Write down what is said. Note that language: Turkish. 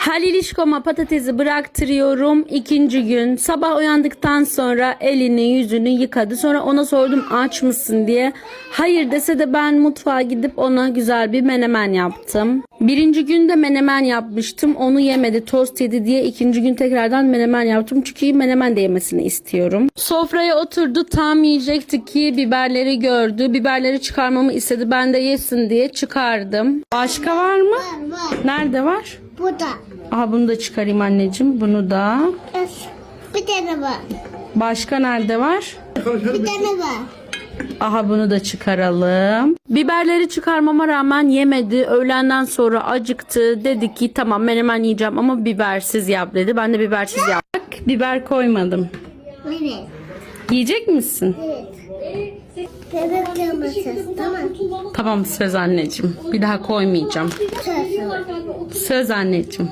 Halilişkoma patatesi bıraktırıyorum. İkinci gün sabah uyandıktan sonra elini yüzünü yıkadı. Sonra ona sordum aç mısın diye. Hayır dese de ben mutfağa gidip ona güzel bir menemen yaptım. Birinci gün de menemen yapmıştım. Onu yemedi tost yedi diye ikinci gün tekrardan menemen yaptım. Çünkü menemen de yemesini istiyorum. Sofraya oturdu tam yiyecekti ki biberleri gördü. Biberleri çıkarmamı istedi. Ben de yesin diye çıkardım. Başka var mı? Var var. Nerede var? Burada. Aha bunu da çıkarayım anneciğim. Bunu da. Bir tane var. Başka nerede var? Bir tane var. Aha bunu da çıkaralım. Biberleri çıkarmama rağmen yemedi. Öğlenden sonra acıktı. Dedi ki tamam menemen yiyeceğim ama bibersiz yap dedi. Ben de bibersiz yap. Biber koymadım. Evet. Yiyecek misin? Evet. Bebek kırmızı. Tamam. Tamam söz anneciğim. Bir daha koymayacağım. Söz. Söz anneciğim.